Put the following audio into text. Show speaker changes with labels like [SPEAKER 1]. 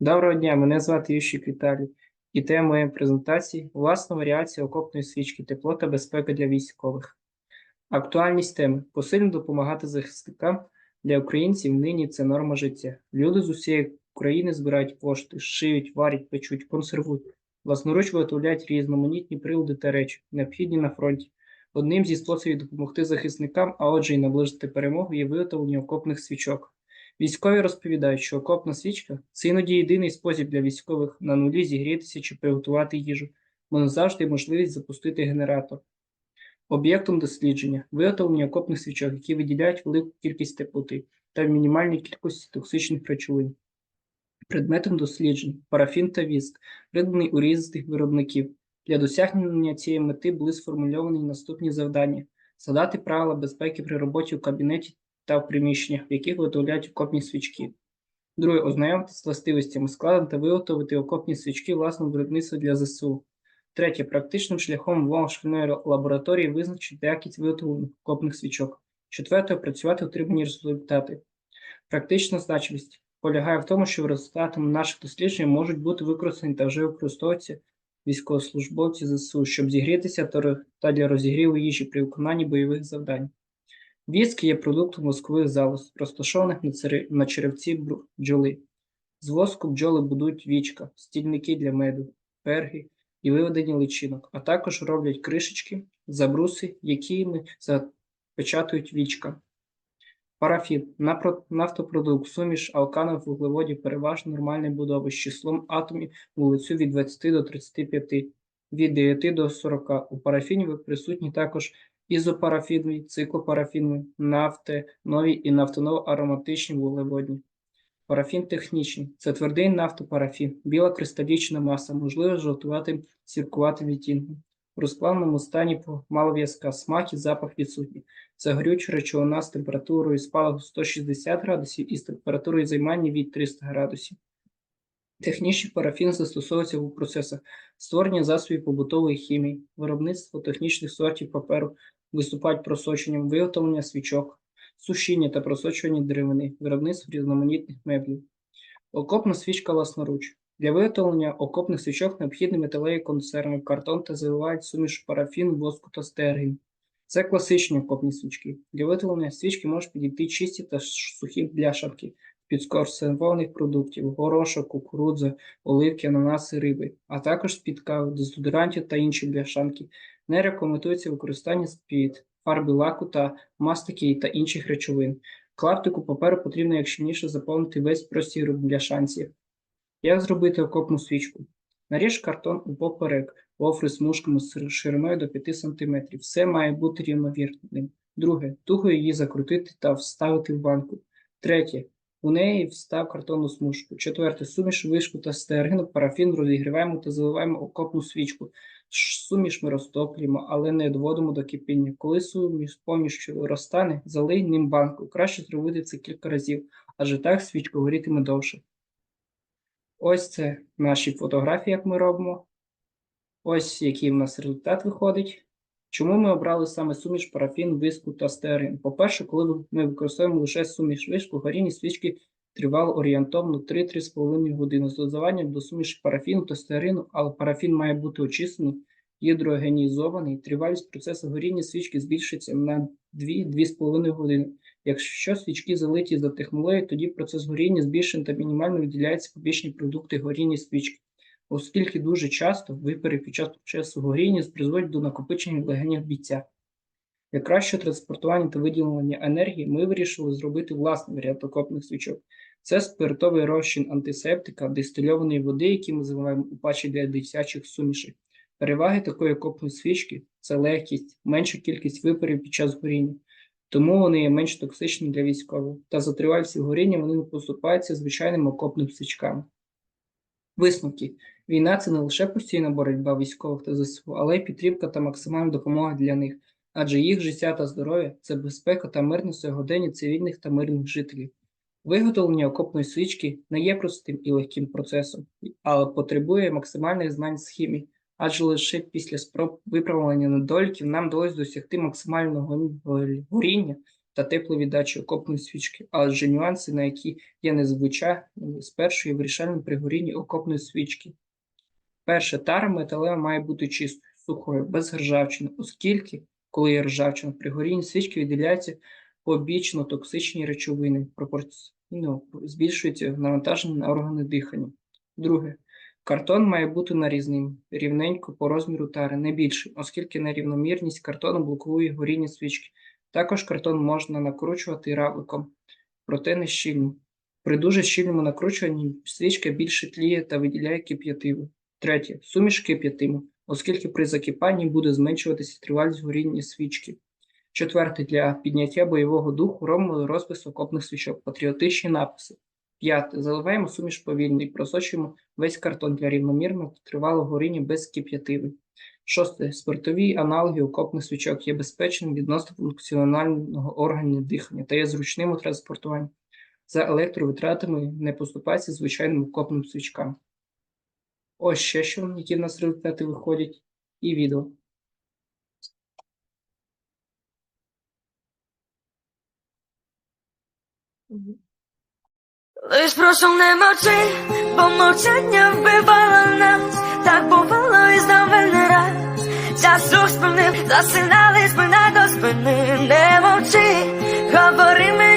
[SPEAKER 1] Доброго, дня, мене звати Ющик Віталій. І тема моєї презентації власна варіація окопної свічки, тепло та безпека для військових. Актуальність теми посильно допомагати захисникам для українців нині це норма життя. Люди з усієї України збирають кошти, шиють, варять, печуть, консервують, власноруч виготовляють різноманітні прилади та речі, необхідні на фронті. Одним зі способів допомогти захисникам, а отже й наближити перемогу, є виготовлення окопних свічок. Військові розповідають, що окопна свічка це іноді єдиний спосіб для військових на нулі зігрітися чи приготувати їжу, бо не завжди є можливість запустити генератор. Об'єктом дослідження виготовлення окопних свічок, які виділяють велику кількість теплоти та в мінімальній кількості токсичних речовин. Предметом досліджень парафін та віск, придбаний у різних виробників. Для досягнення цієї мети були сформульовані наступні завдання: задати правила безпеки при роботі у кабінеті та в приміщеннях, в яких виготовляють окопні свічки. Друге, ознайомитися з властивостями складу та виготовити окопні свічки власного виробництва для ЗСУ. Третє, практичним шляхом в шкільної лабораторії визначити якість виготовлених окопних свічок. Четверте, опрацювати отримані результати. Практична значимість полягає в тому, що результатами наших досліджень можуть бути використані та вже використовуються військовослужбовці ЗСУ, щоб зігрітися та для розігріву їжі при виконанні бойових завдань. Віск є продуктом воскових залоз, розташованих на, черевці бджоли. З воску бджоли будують вічка, стільники для меду, перги і виведення личинок, а також роблять кришечки, забруси, якими запечатують вічка. Парафін нафтопродукт, суміш алканових вуглеводів переважно нормальної будови з числом атомів вулицю від 20 до 35, від 9 до 40. У парафіні присутні також ізопарафінові, циклопарафінові, нафти, нові і нафтоново-ароматичні вуглеводні. Парафін технічний це твердий нафтопарафін, біла кристалічна маса, можливо жовтуватим сіркуватим відтінком. У розплавному стані мало в'язка, смак і запах відсутні. Це горюча речовина з температурою спалаху 160 градусів і з температурою займання від 300 градусів. Технічний парафін застосовується у процесах створення засобів побутової хімії, виробництво технічних сортів паперу, виступають просоченням, виготовлення свічок, сушіння та просочування деревини, виробництво різноманітних меблів. Окопна свічка власноруч. Для виготовлення окопних свічок необхідні металеві консерви, картон та заливають суміш парафін, воску та стергін. Це класичні окопні свічки. Для виготовлення свічки можуть підійти чисті та сухі бляшанки з консервованих продуктів, горошок, кукурудза, оливки, ананаси, риби, а також з-під кави, дезодорантів та інші бляшанки. Не рекомендується використання з-під фарби лаку та мастики та інших речовин. Клаптику паперу потрібно якщільніше заповнити весь простір бляшанці. Як зробити окопну свічку? Наріж картон у поперек, гофри смужками з шириною до 5 см. Все має бути рівновірним. Друге, туго її закрутити та вставити в банку. Третє. У неї встав картонну смужку. Четверте. Суміш вишку та стеарину, парафін розігріваємо та заливаємо окопну свічку. Суміш ми розтоплюємо, але не доводимо до кипіння. Коли суміш повністю розтане, залий ним банку. Краще зробити це кілька разів, адже так свічка горітиме довше. Ось це наші фотографії, як ми робимо. Ось який в нас результат виходить. Чому ми обрали саме суміш парафін, виску та стеарин? По-перше, коли ми використовуємо лише суміш вишку, горіння свічки тривало орієнтовно 3-3,5 години з дозуванням до суміші парафіну та стеарину, але парафін має бути очищений, гідрогенізований. Тривалість процесу горіння свічки збільшиться на 2-2,5 години. Якщо свічки залиті за технологією, тоді процес горіння збільшений та мінімально виділяються побічні продукти горіння свічки, оскільки дуже часто випари під час процесу горіння призводять до накопичення в легенях бійця. Для кращого транспортування та виділення енергії ми вирішили зробити власний варіант окопних свічок. Це спиртовий розчин антисептика, дистильованої води, який ми заливаємо у пачі для дитячих сумішей. Переваги такої окопної свічки це легкість, менша кількість випарів під час горіння, тому вони є менш токсичні для військових, та за тривалістю горіння вони не поступаються звичайними окопними свічками. Висновки. Війна це не лише постійна боротьба військових та ЗСУ, але й підтримка та максимальна допомога для них, адже їх життя та здоров'я це безпека та мирне сьогодення цивільних та мирних жителів. Виготовлення окопної свічки не є простим і легким процесом, але потребує максимальних знань з хімії, адже лише після спроб виправлення недоліків нам вдалося досягти максимального горіння та тепловіддачі окопної свічки, адже нюанси, на які є незвичайними з першої вирішальним при горінні окопної свічки. Перше, тара металева має бути чистою, сухою, без ржавчини, оскільки, коли є ржавчина, при горінні свічки виділяються побічно токсичні речовини, пропорційно збільшується навантаження на органи дихання. Друге, картон має бути нарізним, рівненько по розміру тари, не більший, оскільки нерівномірність картону блокує горіння свічки. Також картон можна накручувати равликом, проте не щільно. При дуже щільному накручуванні свічка більше тліє та виділяє кип'ятиву. Третє. Суміш кип'ятиму, оскільки при закипанні буде зменшуватися тривалість горіння свічки. Четверте. Для підняття бойового духу робимо розпис окопних свічок, патріотичні написи. П'яте. Заливаємо суміш повільно і просочуємо весь картон для рівномірного тривалого горіння без кип'ятиви. Шосте. Спиртові аналоги окопних свічок є безпечним відносно функціонального органу дихання та є зручним у транспортуванні. За електровитратами не поступається звичайним окопним свічкам. Ось ще що, які в нас результати виходять, і відео.
[SPEAKER 2] Лиш прошу не мовчи, бо мовчання вбивало нас, так бувало і знов не раз. Час рух спинив, засинали спина до спини, не мовчи, говори мені